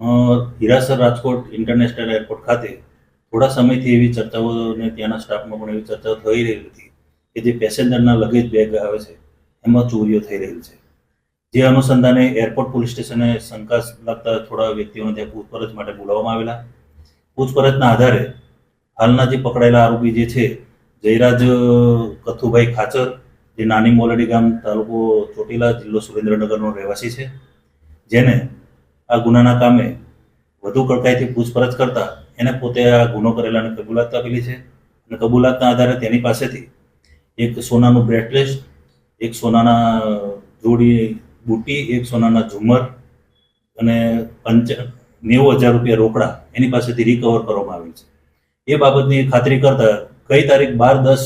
Hirasar Rajkot international airport ખાતે થોડા સમયથી એવી ચર્ચાઓ અને ત્યાંના સ્ટાફમાં પણ એવી ચર્ચાઓ થઈ રહી હતી કે જે પેસેન્જરના લગેજ બેગ આવે છે, એમાં ચોરીઓ થઈ રહી છે. જે અનુસંધાને એરપોર્ટ પોલીસ સ્ટેશને શંકા લાગતા થોડા વ્યક્તિઓને ત્યાં પૂછપરછ માટે બોલાવવામાં આવેલા. પૂછપરછના આધારે હાલના જે પકડાયેલા આરોપી જે છે, જયરાજ કથુભાઈ ખાચર, જે નાની મોલડી ગામ તાલુકો ચોટીલા જિલ્લો સુરેન્દ્રનગરનો રહેવાસી છે, જેને આ ગુનાના કામે વધુ કડકાઈથી પૂછપરછ કરતા એને પોતે આ ગુનો કરેલાની કબૂલાત આપેલી છે. અને કબૂલાતના આધારે તેની પાસેથી એક સોનાનું બ્રેસલેટ એક સોનાના જોડી બુટી, એક સોનાના ઝુમર અને પંચ નેવું હજાર રૂપિયા રોકડા એની પાસેથી રિકવર કરવામાં આવેલ છે. એ બાબતની ખાતરી કરતા કઈ તારીખ બાર દસ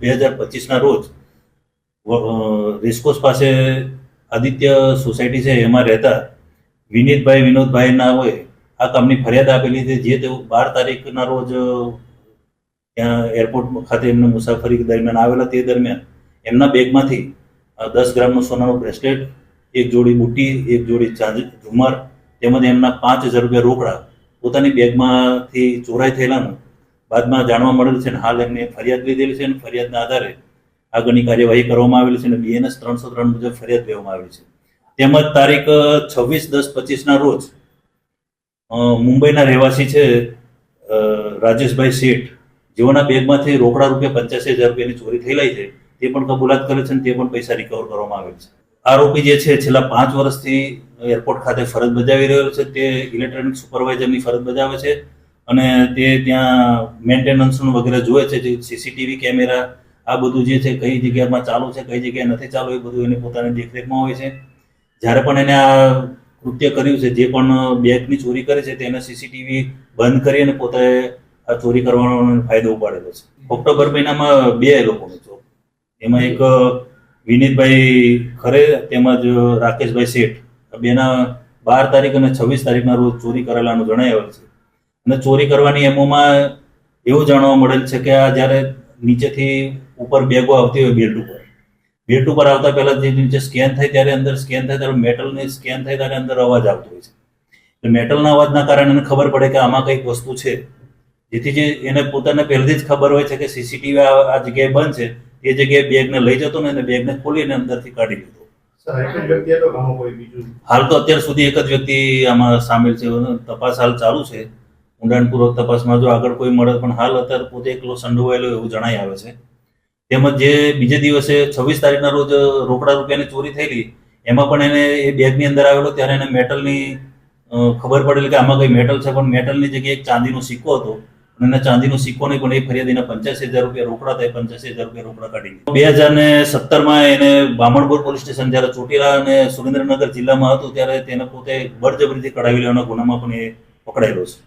બે હજાર પચીસના રોજ રેસકોસ પાસે આદિત્ય સોસાયટી છે, એમાં રહેતા વિનીતભાઈ, વિનોદભાઈ ના હોય, આ કામની ફરિયાદ આપેલી છે. જે તેઓ બાર તારીખના રોજ ત્યાં એરપોર્ટ ખાતે એમને મુસાફરી દરમિયાન આવેલા તે દરમિયાન એમના બેગમાંથી દસ ગ્રામનું સોનાનું બ્રેસલેટ, એક જોડી બુટ્ટી, એક જોડી ચાંદી, ઝુમર તેમજ એમના પાંચ હજાર રૂપિયા રોકડા પોતાની બેગમાંથી ચોરાઈ થયેલાનું બાદમાં જાણવા મળેલ છે અને હાલ એમને ફરિયાદ લીધેલી છે અને ફરિયાદના આધારે આગળની કાર્યવાહી કરવામાં આવેલી છે અને બીએનએસ ત્રણસો ત્રણ મુજબ ફરિયાદ લેવામાં આવી છે. તેમજ તારીખ છવ્વીસ, દસ, પચીસના રોજ મુંબઈના રહેવાસી છે રાજેશભાઈ શેઠ. જેઓના બેગમાંથી રોકડા રૂપિયા પંચ્યાસી હજાર રૂપિયાની ચોરી થયેલી છે, તે પણ કબૂલાત કરે છે અને તે પણ પૈસા રિકવર કરવામાં આવેલ છે. આરોપી જે છે, છેલ્લા પાંચ વર્ષથી એરપોર્ટ ખાતે ફરજ બજાવી રહ્યો છે, તે ઇલેક્ટ્રોનિક સુપરવાઇઝરની ફરજ બજાવે છે અને તે ત્યાં મેન્ટેનન્સનું વગેરે જોવે છે, જે સીસીટીવી કેમેરા આ બધું જે છે, કઈ જગ્યામાં ચાલુ છે, કઈ જગ્યાએ નથી ચાલુ, એ બધું એની પોતાની દેખરેખમાં હોય છે. જ્યારે પણ એને આ કૃત્ય કર્યું છે, જે પણ બેગની ચોરી કરે છે, તેને સીસીટીવી બંધ કરી અને પોતે આ ચોરી કરવાનો ફાયદો ઉપાડેલો છે. ઓક્ટોબર મહિનામાં બે લોકોનો ચોર. એમાં એક વિનીતભાઈ ખરે, તેમજ રાકેશભાઈ શેઠ. બેના બાર તારીખ અને છવ્વીસ તારીખના રોજ ચોરી કરેલાનું જણાવેલ છે. અને ચોરી કરવાની એમોમાં એવું જાણવા મળેલ છે કે આ જ્યારે નીચેથી ઉપર બેગો આવતી હોય, બેલ્ટ ઉપર. બેલ્ટ ઉપર આવતા પહેલા જે નીચે સ્કેન થાય ત્યારે અંદર સ્કેન થાય ત્યારે મેટલને સ્કેન થાય ત્યારે અંદર અવાજ આવતો હોય છે. એટલે મેટલના અવાજના કારણે એને ખબર પડે કે આમાં કંઈક વસ્તુ છે. જેથી જે એને પોતાને પહેલેથી જ ખબર હોય છે કે સીસીટીવી આ જગ્યાએ બંધ છે. એ જગ્યાએ બેગને લઈ જતો ને એને બેગને ખોલીને અંદરથી કાઢી લીધો. હાલ તો અત્યાર સુધી એક જ વ્યક્તિ આમાં સામેલ છે. તપાસ હાલ ચાલુ છે. ઊંડાણપૂર્વક તપાસમાં જો આગળ કોઈ મળે પણ હાલ અત્યારે પોતે એકલો સંડોવાયેલો એવું જણાઈ આવે છે. તેમજ જે બીજે દિવસે છવ્વીસ તારીખના રોજ રોકડા રૂપિયાની ચોરી થયેલી, એમાં પણ એને એ બેગની અંદર આવેલો, ત્યારે એને મેટલની ખબર પડેલી કે આમાં કઈ મેટલ છે, પણ મેટલની જગ્યાએ એક ચાંદીનો સિક્કો હતો. અને એને ચાંદીનો સિક્કો નહીં પણ એ ફરિયાદીને પંચ્યાસી હજાર રૂપિયા રોકડા થાય, પંચ્યાસી હજાર રૂપિયા રોકડા કાઢી બે હજાર ને સત્તરમાં એને બામણપુર પોલીસ સ્ટેશન જ્યારે ચોટીલા અને સુરેન્દ્રનગર જિલ્લામાં હતું, ત્યારે તેને પોતે બળજબરીથી કઢાવી લેવાના ગુનામાં પણ એ પકડાયેલો છે.